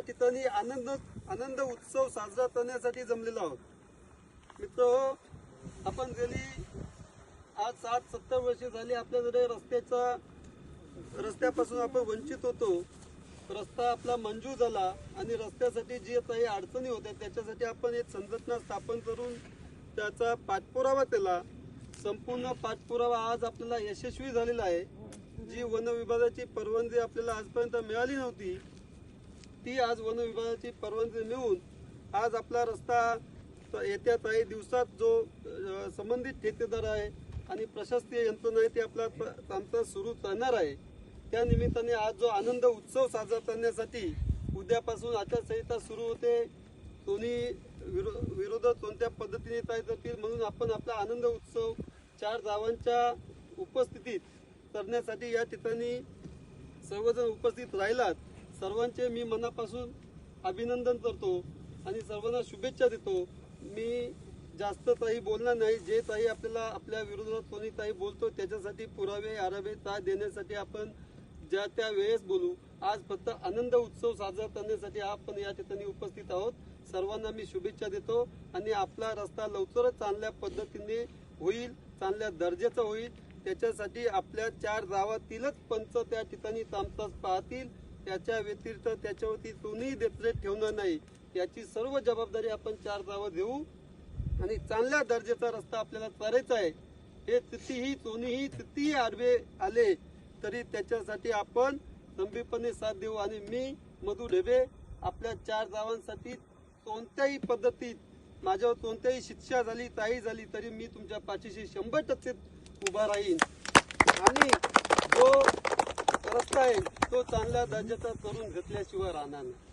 या ठिकाणी आनंद आनंद उत्सव साजरा करण्यासाठी जमलेलो आहोत. मित्र आपण गेली आज सात सत्तर वर्षे झाली आपल्याकडे रस्त्याचा रस्त्यापासून आपण वंचित होतो. रस्ता आपला मंजूर झाला आणि रस्त्यासाठी जी काही अडचणी होत्या त्याच्यासाठी आपण एक संघटना स्थापन करून त्याचा पाठपुरावा केला. संपूर्ण पाठपुरावा आज आपल्याला यशस्वी झालेला आहे. जी वन विभागाची परवानगी आपल्याला आजपर्यंत मिळाली नव्हती ती आज वन विभागाची परवानगी मिळून आज आपला रस्ता त- येत्या काही दिवसात जो संबंधित ठेकेदार आहे आणि प्रशासकीय यंत्रणा आहे ते आपला कामकाज सुरू राहणार आहे. त्या निमित्ताने आज जो आनंद उत्सव साजरा करण्यासाठी उद्यापासून आचारसंहिता सुरू होते. दोन्ही विरो विरोधात कोणत्या पद्धतीने तयार येतील म्हणून आपण आपला आनंद उत्सव चार गावांच्या उपस्थितीत करण्यासाठी या ठिकाणी सर्वजण उपस्थित राहिलात. सर्वांचे मी मनापासून अभिनंदन करतो आणि सर्वांना शुभेच्छा देतो. मी जास्त काही बोलणार नाही. जे काही आपल्याला आपल्या विरोधात कोणी काही बोलतो त्याच्यासाठी पुरावे आरावे ताय देण्यासाठी आपण ज्या त्या वेळेस बोलू. आज फक्त आनंद उत्सव साजरा करण्यासाठी आपण या ठिकाणी उपस्थित आहोत. सर्वांना मी शुभेच्छा देतो आणि आपला रस्ता लवकरच चांगल्या पद्धतीने होईल चांगल्या दर्जाचा होईल. त्याच्यासाठी आपल्या चार गावातीलच पंच त्या ठिकाणी कामकाज पाहतील. त्याच्या व्यतिरिक्त त्याच्यावरती कोणीही देखरेख ठेवणार नाही. याची सर्व जबाबदारी आपण चार जावं देऊ. आणि चांगल्या दर्जाचा रस्ता आपल्याला करायचा आहे. हे कितीही कोणीही कितीही आडवे आले तरी त्याच्यासाठी आपण गंभीरपणे साथ देऊ. आणि मी मधु ढेबे आपल्या चार जावांसाठी कोणत्याही पद्धतीत माझ्यावर कोणत्याही शिक्षा झाली काही झाली तरी मी तुमच्या पाठीशी शंभर टक्के उभा राहीन. आणि आहे. तो चांगल्या दर्जाचा करून घेतल्याशिवाय राहणार नाही.